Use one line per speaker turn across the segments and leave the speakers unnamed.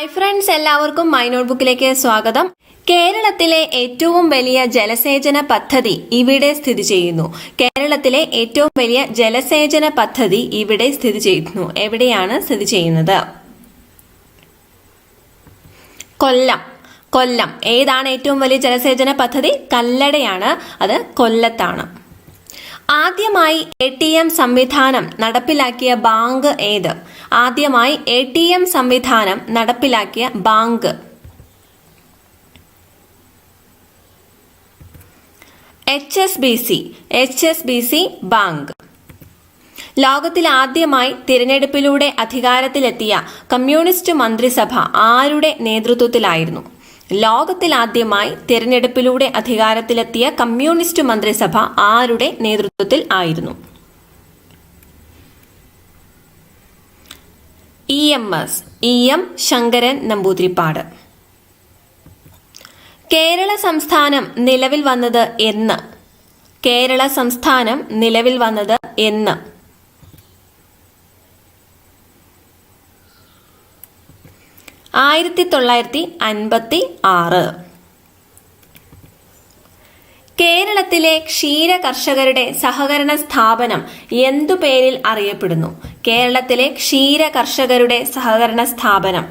Hi friends എല്ലാവർക്കും my നോട്ട്ബുക്കിലേക്ക് സ്വാഗതം. കേരളത്തിലെ ഏറ്റവും വലിയ ജലസേചന പദ്ധതി ഇവിടെ സ്ഥിതി ചെയ്യുന്നു. കേരളത്തിലെ ഏറ്റവും വലിയ ജലസേചന പദ്ധതി ഇവിടെ സ്ഥിതി ചെയ്യുന്നു. എവിടെയാണ് സ്ഥിതി ചെയ്യുന്നത്? കൊല്ലം. കൊല്ലം. ഏതാണ് ഏറ്റവും വലിയ ജലസേചന പദ്ധതി? കല്ലടയാണ്. അത് കൊല്ലത്താണ്. ആദ്യമായി എ ടി എം സംവിധാനം നടപ്പിലാക്കിയ ബാങ്ക് ഏത്? ആദ്യമായി എ ടി എം സംവിധാനം നടപ്പിലാക്കിയ bank. H S B C H S B C bank. ലോകത്തിൽ ആദ്യമായി തിരഞ്ഞെടുപ്പിലൂടെ അധികാരത്തിലെത്തിയ കമ്മ്യൂണിസ്റ്റ് മന്ത്രിസഭ ആരുടെ നേതൃത്വത്തിലായിരുന്നു? ലോകത്തിൽ ആദ്യമായി തിരഞ്ഞെടുപ്പിലൂടെ അധികാരത്തിലെത്തിയ കമ്മ്യൂണിസ്റ്റ് മന്ത്രിസഭ ആരുടെ നേതൃത്വത്തിൽ ആയിരുന്നു? E M S E M Shankaran Namboodiripad. Kerala സംസ്ഥാനം നിലവിൽ വന്നത് എന്ന്. കേരള സംസ്ഥാനം നിലവിൽ വന്നത് എന്ന്. ആയിരത്തി തൊള്ളായിരത്തി അൻപത്തി ആറ് കേരളത്തിലെ ക്ഷീര കർഷകരുടെ സഹകരണ സ്ഥാപനം എന്തു പേരിൽ അറിയപ്പെടുന്നു? കേരളത്തിലെ ക്ഷീര കർഷകരുടെ സഹകരണ സ്ഥാപനം.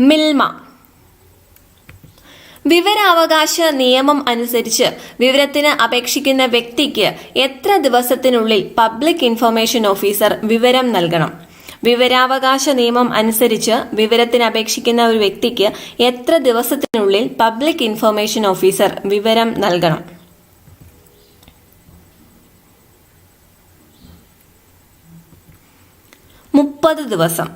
മിൽമ. വിവരാവകാശ നിയമം അനുസരിച്ച് വിവരത്തിന് അപേക്ഷിക്കുന്ന വ്യക്തിക്ക് എത്ര ദിവസത്തിനുള്ളിൽ പബ്ലിക് ഇൻഫർമേഷൻ ഓഫീസർ വിവരം നൽകണം? വിവരാവകാശ നിയമം അനുസരിച്ച് വിവരത്തിന് അപേക്ഷിക്കുന്ന ഒരു വ്യക്തിക്ക് എത്ര ദിവസത്തിനുള്ളിൽ പബ്ലിക് ഇൻഫർമേഷൻ ഓഫീസർ വിവരം നൽകണം? മുപ്പത് ദിവസം.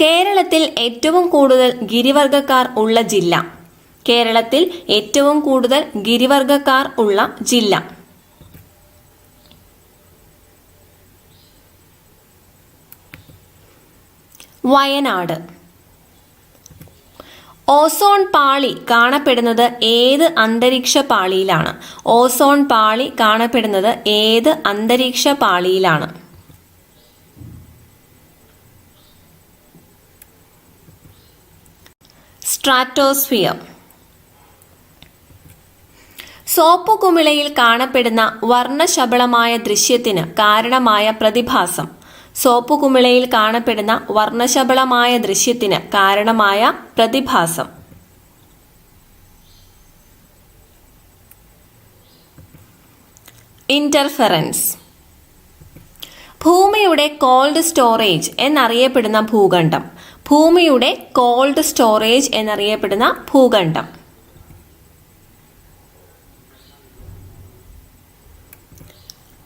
കേരളത്തിൽ ഏറ്റവും കൂടുതൽ ഗിരിവർഗക്കാർ ഉള്ള ജില്ല. കേരളത്തിൽ ഏറ്റവും കൂടുതൽ ഗിരിവർഗക്കാർ ഉള്ള ജില്ല. വയനാട്. ഓസോൺ പാളി കാണപ്പെടുന്നത് ഏത് അന്തരീക്ഷ പാളിയിലാണ്? ഓസോൺ പാളി കാണപ്പെടുന്നത് ഏത് അന്തരീക്ഷ പാളിയിലാണ്? സ്ട്രാറ്റോസ്ഫിയർ. സോപ്പുകുമിളയിൽ കാണപ്പെടുന്ന വർണശബളമായ ദൃശ്യത്തിന് കാരണമായ പ്രതിഭാസം. സോപ്പ് കുമിളയിൽ കാണപ്പെടുന്ന വർണശബളമായ ദൃശ്യത്തിന് കാരണമായ പ്രതിഭാസം. ഇന്റർഫറൻസ് ഭൂമിയുടെ കോൾഡ് സ്റ്റോറേജ് എന്നറിയപ്പെടുന്ന ഭൂഖണ്ഡം. ഭൂമിയുടെ കോൾഡ് സ്റ്റോറേജ് എന്നറിയപ്പെടുന്ന ഭൂഖണ്ഡം.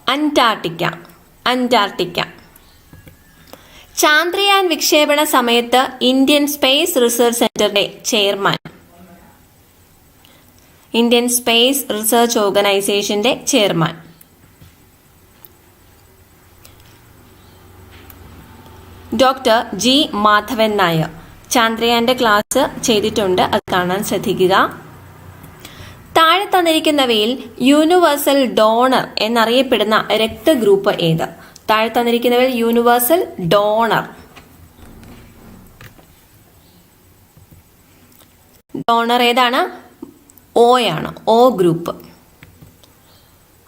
അന്റാർട്ടിക്ക. അന്റാർട്ടിക്ക. ചാന്ദ്രയാൻ വിക്ഷേപണ സമയത്ത് ഇന്ത്യൻ സ്പേസ് റിസർച്ച് സെന്ററിന്റെ ചെയർമാൻ. ഇന്ത്യൻ സ്പേസ് റിസർച്ച് ഓർഗനൈസേഷന്റെ chairman. Doctor G Madhavan Nair. ചാന്ദ്രയാന്റെ class ചെയ്തിട്ടുണ്ട്. അത് കാണാൻ ശ്രദ്ധിക്കുക. താഴെ തന്നിരിക്കുന്നവയിൽ യൂണിവേഴ്സൽ ഡോണർ എന്നറിയപ്പെടുന്ന രക്തഗ്രൂപ്പ് ഏത്? താഴെ തന്നിരിക്കുന്നവയിൽ യൂണിവേഴ്സൽ ഡോണർ ഡോണർ ഏതാണ്? ഓ ആണ്. ഓ ഗ്രൂപ്പ്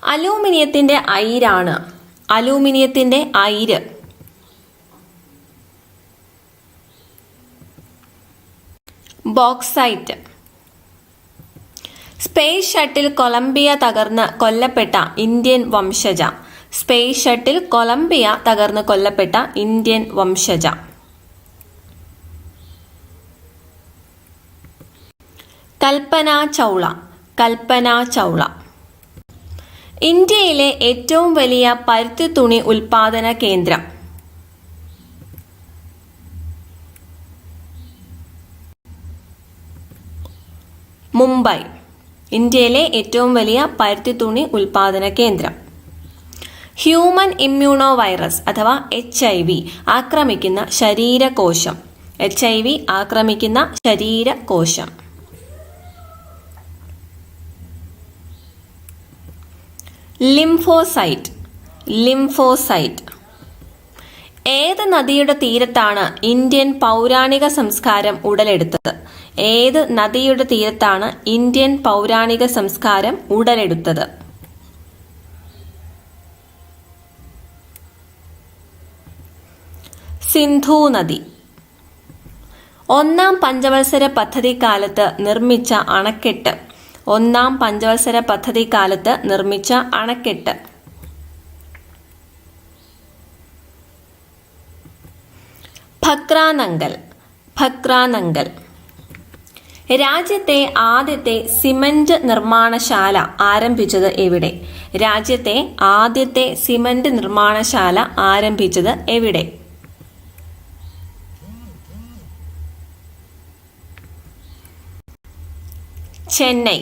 അലൂമിനിയത്തിന്റെ അയിരാണ്. അലൂമിനിയത്തിന്റെ അയിര്. ബോക്സൈറ്റ് സ്പേസ് ഷട്ടിൽ കൊളംബിയ തകർന്ന് കൊല്ലപ്പെട്ട ഇന്ത്യൻ വംശജ. സ്പേസ് ഷട്ടിൽ കൊളംബിയ തകർന്ന് കൊല്ലപ്പെട്ട ഇന്ത്യൻ വംശജ. കൽപ്പന ചൗള കൽപ്പന ചൗള. ഇന്ത്യയിലെ ഏറ്റവും വലിയ പരുത്തി തുണി ഉൽപാദന കേന്ദ്രം. മുംബൈ ഇന്ത്യയിലെ ഏറ്റവും വലിയ പരുത്തി തുണി ഉൽപാദന കേന്ദ്രം. ഹ്യൂമൻ ഇമ്മ്യൂണോ വൈറസ് അഥവാ എച്ച് ഐ വി ആക്രമിക്കുന്ന ശരീരകോശം. എച്ച് ഐ വി ആക്രമിക്കുന്ന ശരീരകോശം. ലിംഫോസൈറ്റ്. ലിംഫോസൈറ്റ്. ഏത് നദിയുടെ തീരത്താണ് ഇന്ത്യൻ പൗരാണിക സംസ്കാരം ഉടലെടുത്തത്? ഏത് നദിയുടെ തീരത്താണ് ഇന്ത്യൻ പൗരാണിക സംസ്കാരം ഉടലെടുത്തത്? സിന്ധു നദി. ഒന്നാം പഞ്ചവത്സര പദ്ധതി കാലത്ത് നിർമ്മിച്ച അണക്കെട്ട്. ഒന്നാം പഞ്ചവത്സര പദ്ധതി കാലത്ത് നിർമ്മിച്ച അണക്കെട്ട്. ഭക്രാനങ്കൽ ഭക്രാനങ്കൽ. രാജ്യത്തെ ആദ്യത്തെ സിമന്റ് നിർമ്മാണശാല ആരംഭിച്ചത് എവിടെ? രാജ്യത്തെ ആദ്യത്തെ സിമന്റ് നിർമ്മാണശാല ആരംഭിച്ചത് എവിടെ? ചെന്നൈ.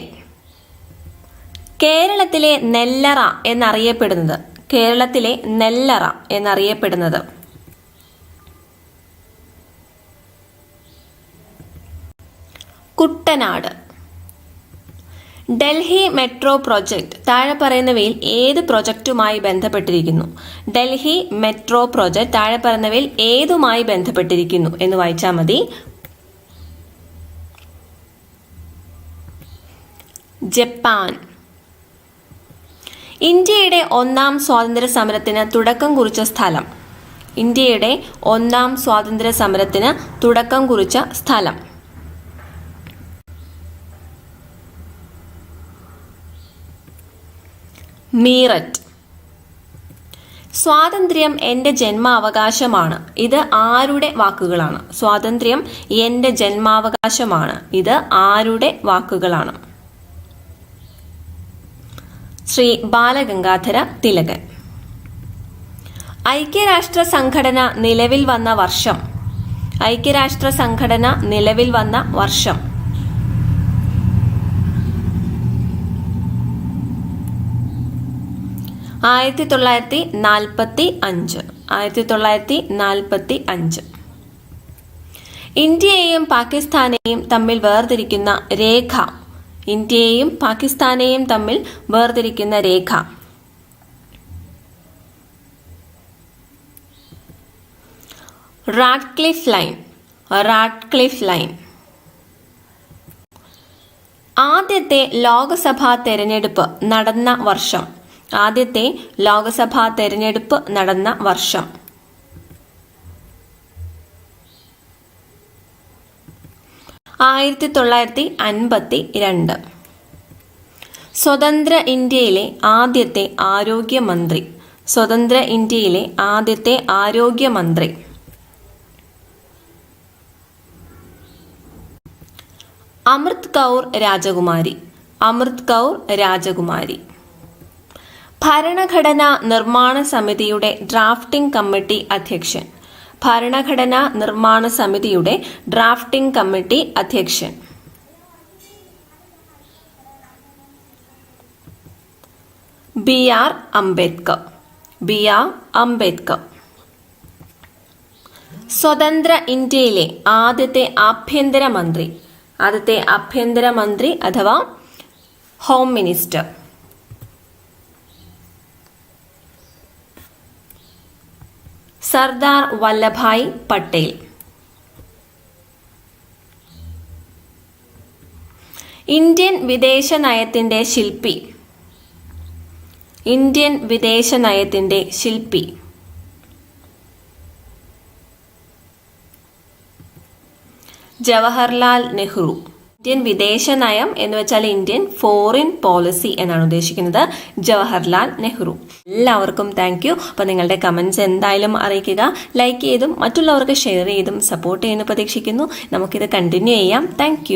കേരളത്തിലെ നെല്ലറ എന്നറിയപ്പെടുന്നത് കേരളത്തിലെ നെല്ലറ എന്നറിയപ്പെടുന്നത്. കുട്ടനാട്. ഡൽഹി മെട്രോ പ്രൊജക്ട് താഴെ പറയുന്നവയിൽ ഏത് പ്രൊജക്റ്റുമായി ബന്ധപ്പെട്ടിരിക്കുന്നു? ഡൽഹി മെട്രോ പ്രൊജക്ട് താഴെ പറയുന്നവയിൽ ഏതുമായി ബന്ധപ്പെട്ടിരിക്കുന്നു എന്ന് വായിച്ചാൽ മതി. ജപ്പാൻ. ഇന്ത്യയുടെ ഒന്നാം സ്വാതന്ത്ര്യ സമരത്തിന് തുടക്കം കുറിച്ച സ്ഥലം. ഇന്ത്യയുടെ ഒന്നാം സ്വാതന്ത്ര്യ സമരത്തിന് തുടക്കം കുറിച്ച സ്ഥലം. മീററ്റ്. സ്വാതന്ത്ര്യം എന്റെ ജന്മാവകാശമാണ്. ഇത് ആരുടെ വാക്കുകളാണ്? സ്വാതന്ത്ര്യം എന്റെ ജന്മാവകാശമാണ്. ഇത് ആരുടെ വാക്കുകളാണ്? ശ്രീ ബാലഗംഗാധര തിലകൻ. ഐക്യരാഷ്ട്ര സംഘടന നിലവിൽ വന്ന വർഷം. ഐക്യരാഷ്ട്ര സംഘടന നിലവിൽ വന്ന വർഷം. ആയിരത്തി തൊള്ളായിരത്തി നാൽപ്പത്തി അഞ്ച് ആയിരത്തി തൊള്ളായിരത്തി നാൽപ്പത്തി അഞ്ച് ഇന്ത്യയെയും പാകിസ്ഥാനെയും തമ്മിൽ വേർതിരിക്കുന്ന രേഖ ഇന്ത്യയെയും പാകിസ്ഥാനെയും തമ്മിൽ വേർതിരിക്കുന്ന രേഖ. Radcliffe line Radcliffe line. ആദ്യത്തെ ലോകസഭാ തെരഞ്ഞെടുപ്പ് നടന്ന വർഷം. ആദ്യത്തെ ലോകസഭാ തെരഞ്ഞെടുപ്പ് നടന്ന വർഷം. ആയിരത്തി തൊള്ളായിരത്തി അൻപത്തി രണ്ട് സ്വതന്ത്ര ഇന്ത്യയിലെ ആദ്യത്തെ ആരോഗ്യമന്ത്രി. സ്വതന്ത്ര ഇന്ത്യയിലെ ആദ്യത്തെ ആരോഗ്യമന്ത്രി. അമൃത് കൗർ രാജകുമാരി. അമൃത് കൗർ രാജകുമാരി. ഭരണഘടനാ നിർമ്മാണ സമിതിയുടെ ഡ്രാഫ്റ്റിംഗ് കമ്മിറ്റി അധ്യക്ഷൻ. ഭരണഘടനാ നിർമ്മാണ സമിതിയുടെ ഡ്രാഫ്റ്റിംഗ് കമ്മിറ്റി അധ്യക്ഷൻ. B R Ambedkar. B R Ambedkar. സ്വതന്ത്ര ഇന്ത്യയിലെ ആദ്യത്തെ ആഭ്യന്തരമന്ത്രി. ആദ്യത്തെ ആഭ്യന്തരമന്ത്രി അഥവാ home minister. Sardar Vallabhbhai Patel. Indian വിദേശ നയത്തിന്റെ ശില്പി. ഇന്ത്യൻ വിദേശ നയത്തിന്റെ ശില്പി. ജവഹർലാൽ നെഹ്റു. ഇന്ത്യൻ വിദേശ നയം എന്ന് വെച്ചാൽ ഇന്ത്യൻ ഫോറിൻ പോളിസി എന്നാണ് ഉദ്ദേശിക്കുന്നത്. ജവഹർലാൽ നെഹ്റു. എല്ലാവർക്കും താങ്ക് യു അപ്പോൾ നിങ്ങളുടെ കമൻസ് എന്തായാലും അറിയിക്കുക. ലൈക്ക് ചെയ്തും മറ്റുള്ളവർക്ക് ഷെയർ ചെയ്തും സപ്പോർട്ട് ചെയ്യുന്നു പ്രതീക്ഷിക്കുന്നു. നമുക്കിത് കണ്ടിന്യൂ ചെയ്യാം. താങ്ക്